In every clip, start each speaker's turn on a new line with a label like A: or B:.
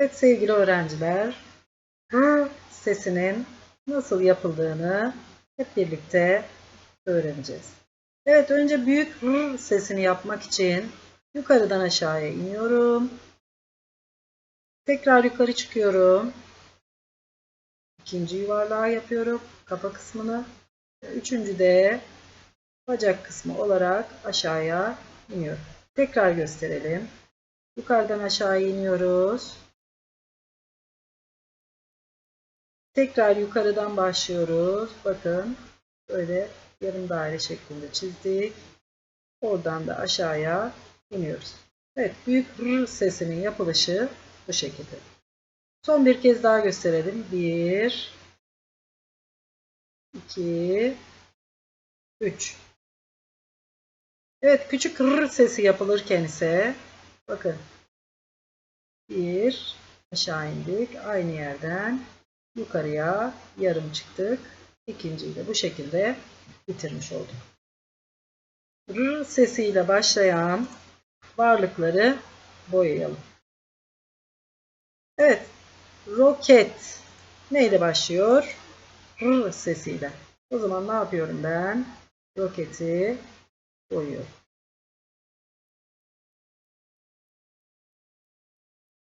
A: Evet sevgili öğrenciler, R sesinin nasıl yapıldığını hep birlikte öğreneceğiz. Evet önce büyük R sesini yapmak için yukarıdan aşağıya iniyorum. Tekrar yukarı çıkıyorum. İkinci yuvarlağı yapıyorum. Kafa kısmını. Üçüncü de bacak kısmı olarak aşağıya iniyorum. Tekrar gösterelim. Yukarıdan aşağı iniyoruz. Tekrar yukarıdan başlıyoruz. Bakın böyle yarım daire şeklinde çizdik. Oradan da aşağıya iniyoruz. Evet büyük R sesinin yapılışı bu şekilde. Son bir kez daha gösterelim. 1 2 3 Evet küçük R sesi yapılırken ise bakın 1 aşağı indik. Aynı yerden yukarıya yarım çıktık. İkinciyi de bu şekilde bitirmiş olduk. R sesiyle başlayan varlıkları boyayalım. Evet, roket neyle başlıyor? R sesiyle. O zaman ne yapıyorum ben? Roketi boyuyorum.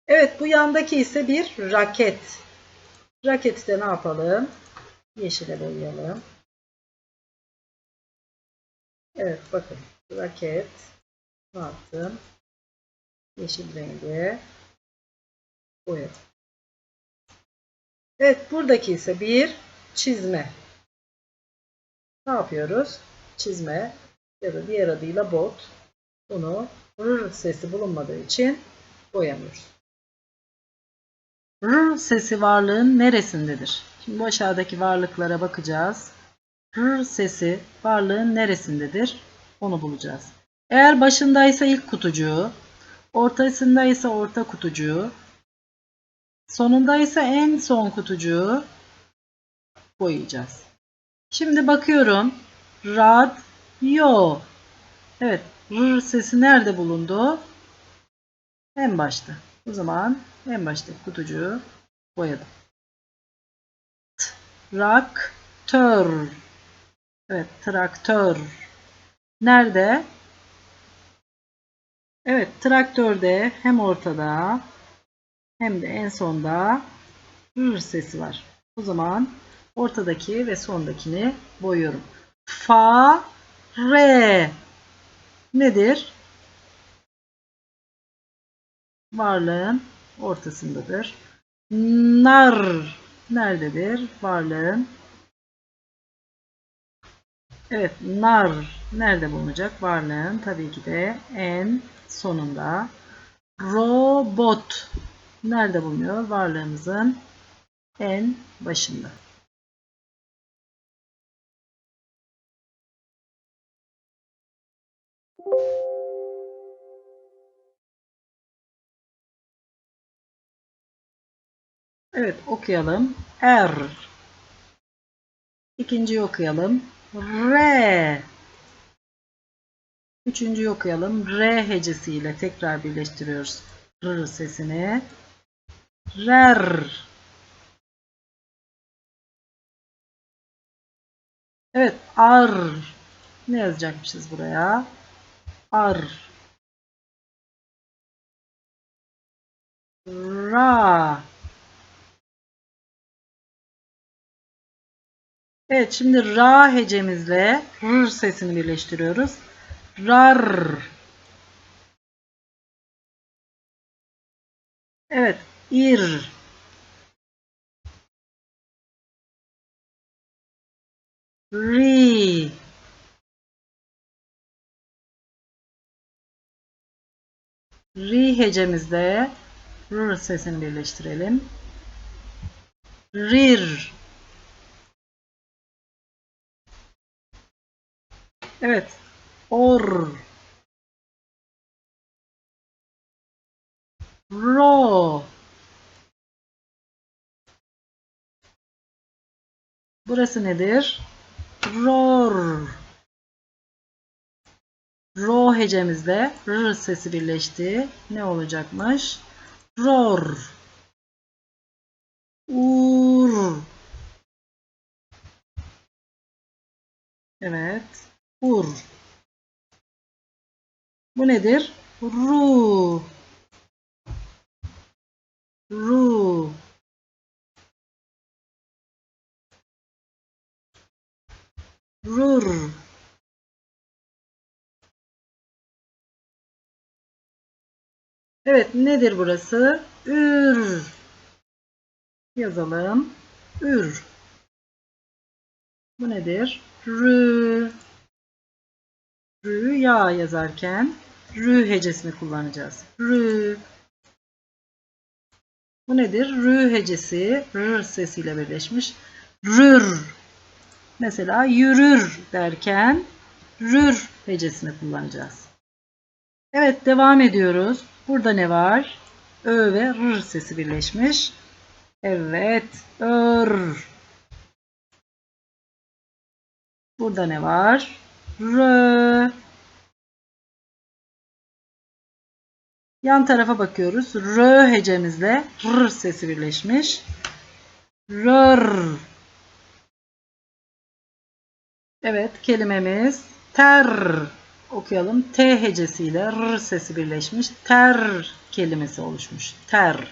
A: Evet, bu yandaki ise bir raket. Raketi de ne yapalım? Yeşile boyayalım. Evet, bakın raket ne yaptım? Yeşil rengi boyadım. Evet, buradaki ise bir çizme. Ne yapıyoruz? Çizme ya da diğer adıyla bot. Bunu r sesi bulunmadığı için boyamıyoruz. R sesi varlığın neresindedir? Şimdi bu aşağıdaki varlıklara bakacağız. R sesi varlığın neresindedir? Onu bulacağız. Eğer başındaysa ilk kutucuğu, ortasındaysa orta kutucuğu, sonundaysa en son kutucuğu boyayacağız. Şimdi bakıyorum. Radyo. Evet. R sesi nerede bulundu? En başta. O zaman en baştaki kutucuğu boyadım. Traktör. Evet, traktör. Nerede? Evet, traktörde hem ortada hem de en sonda R sesi var. O zaman ortadaki ve sondakini boyuyorum. Fa, re. Nedir? Varlığın ortasındadır. Nar nerededir? Varlığın Evet, nar nerede bulunacak? Varlığın tabii ki de en sonunda. Robot nerede bulunuyor? Varlığımızın en başında. Evet okuyalım. R. İkinciyi okuyalım. R. Üçüncüyü okuyalım. R hecesiyle tekrar birleştiriyoruz. R sesini. Rer. Evet. Ar. Ne yazacakmışız buraya? Ar. Ra. Evet şimdi ra hecemizle r sesini birleştiriyoruz. Rar. Evet. ir. Ri. Ri hecemizde r sesini birleştirelim. Rir. Evet. Or. Ro. Burası nedir? Ror. Ro hecemizde r sesi birleşti. Ne olacakmış? Ror. Ur. Evet. Ur. Bu nedir? Ru. Ru. Rur. Evet nedir burası? Ür. Yazalım. Ür. Bu nedir? Rü. Rüya yazarken rü hecesini kullanacağız. Rü. Bu nedir? Rü hecesi r sesiyle birleşmiş. Rür. Mesela yürür derken rür hecesini kullanacağız. Evet devam ediyoruz. Burada ne var? Ö ve r sesi birleşmiş. Evet. Ör. Burada ne var? R. Yan tarafa bakıyoruz. R hecemizle r sesi birleşmiş. Rör. Evet kelimemiz ter. Okuyalım. T hecesiyle r sesi birleşmiş. Ter kelimesi oluşmuş. Ter.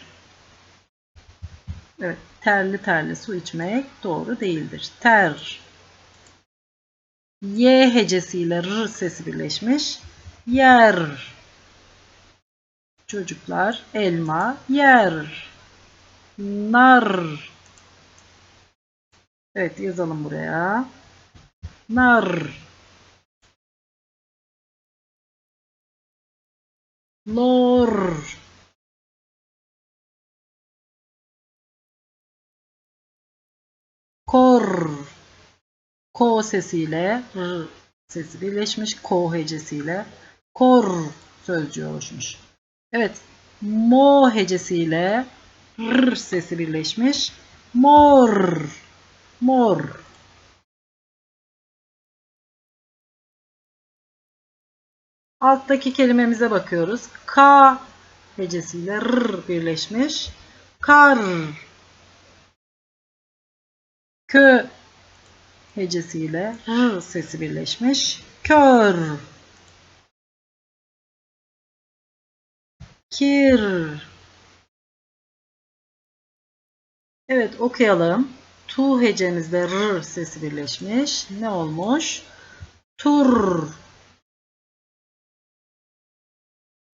A: Evet. Terli terli su içmek doğru değildir. Ter. Y hecesiyle r sesi birleşmiş. Yer. Çocuklar elma yer. Nar. Evet yazalım buraya. Nar. Lor. Kor. Ko sesiyle r sesi birleşmiş. Ko hecesiyle kor sözcüğü oluşmuş. Evet. Mo hecesiyle r sesi birleşmiş. Mor. Mor. Alttaki kelimemize bakıyoruz. K hecesiyle r birleşmiş. Kar. Kö hecesiyle r sesi birleşmiş. Kör. Kir. Evet okuyalım. Tu hecemizde r sesi birleşmiş. Ne olmuş? Tur.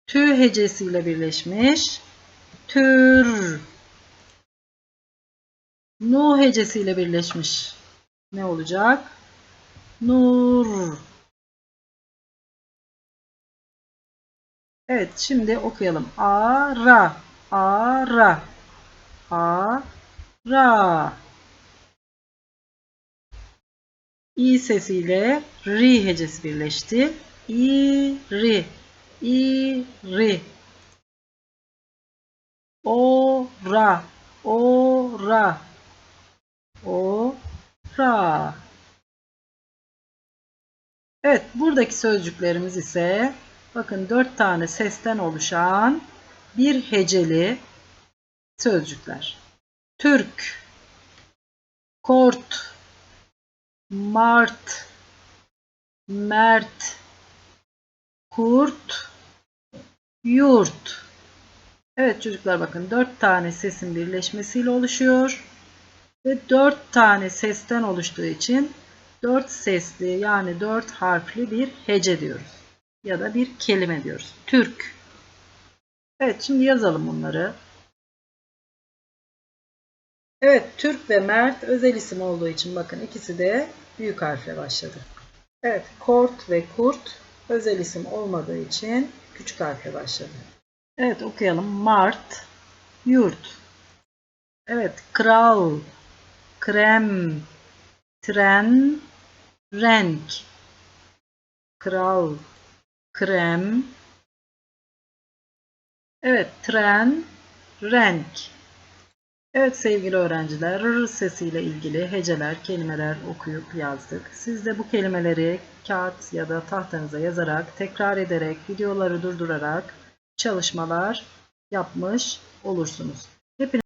A: Tü hecesiyle birleşmiş. Tür. Nu hecesiyle birleşmiş. Ne olacak? Nur. Evet şimdi okuyalım. Ara. Ara. Ara. İ sesiyle ri hecesi birleşti. İ, ri. İ, ri. O, ra. O, ra. O, ra. Evet buradaki sözcüklerimiz ise bakın dört tane sesten oluşan bir heceli sözcükler. Türk, kort, mart, mert, kurt, yurt. Evet çocuklar bakın dört tane sesin birleşmesiyle oluşuyor. Ve dört tane sesten oluştuğu için dört sesli yani dört harfli bir hece diyoruz. Ya da bir kelime diyoruz. Türk. Evet şimdi yazalım bunları. Evet Türk ve Mert özel isim olduğu için bakın ikisi de büyük harfle başladı. Evet Kort ve Kurt özel isim olmadığı için küçük harfle başladı. Evet okuyalım. Mart, yurt. Evet kral, krem, tren, renk. Kral, krem. Evet tren, renk. Evet sevgili öğrenciler, r sesiyle ilgili heceler, kelimeler okuyup yazdık. Siz de bu kelimeleri kağıt ya da tahtanıza yazarak, tekrar ederek, videoları durdurarak çalışmalar yapmış olursunuz. Hepinize